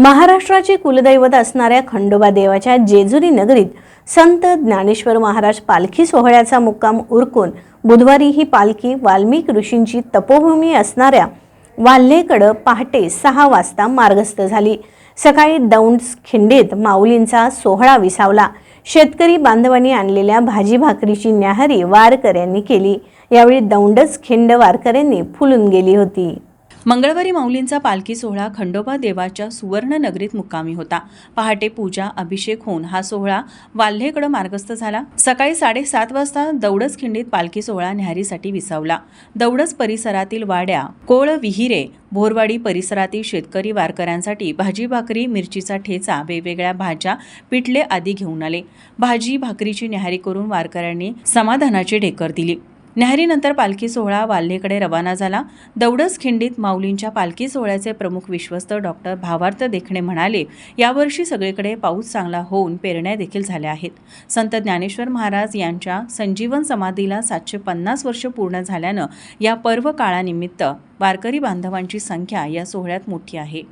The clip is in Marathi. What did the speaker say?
महाराष्ट्राचे कुलदैवत असणाऱ्या खंडोबा देवाच्या जेजुरी नगरीत संत ज्ञानेश्वर महाराज पालखी सोहळ्याचा मुक्काम उरकून बुधवारी ही पालखी वाल्मिक ऋषींची तपोभूमी असणाऱ्या वाल्हेकडं पहाटे सहा वाजता मार्गस्थ झाली. सकाळी दौंड खिंडीत माऊलींचा सोहळा विसावला. शेतकरी बांधवांनी आणलेल्या भाजी भाकरीची न्याहारी वारकऱ्यांनी केली. यावेळी दौंडच खिंड वारकऱ्यांनी फुलून गेली होती. मंगळवारी माऊलींचा पालखी सोहळा खंडोबा देवाच्या सुवर्णनगरीत मुक्कामी होता. पहाटे पूजा अभिषेक होऊन हा सोहळा वाल्हेकडे मार्गस्थ झाला. सकाळी साडेसात वाजता दौडच खिंडीत पालखी सोहळा न्याहारीसाठी विसावला. दौडच परिसरातील वाड्या कोळ विहिरे भोरवाडी परिसरातील शेतकरी वारकऱ्यांसाठी भाजी भाकरी मिरचीचा ठेचा वेगवेगळ्या भाज्या पिठले आदी घेऊन आले. भाजी भाकरीची न्याहारी करून वारकऱ्यांनी समाधानाची ढेकर दिली. न्याहारीनंतर पालखी सोहळा वाल्हेकडे रवाना झाला. दौडस खिंडीत माऊलींच्या पालखी सोहळ्याचे प्रमुख विश्वस्त डॉक्टर भावार्थ देखणे म्हणाले यावर्षी सगळीकडे पाऊस चांगला होऊन पेरण्या देखील झाल्या आहेत. संत ज्ञानेश्वर महाराज यांच्या संजीवन समाधीला सातशे पन्नास वर्ष पूर्ण झाल्यानं या पर्व काळानिमित्त वारकरी बांधवांची संख्या या सोहळ्यात मोठी आहे.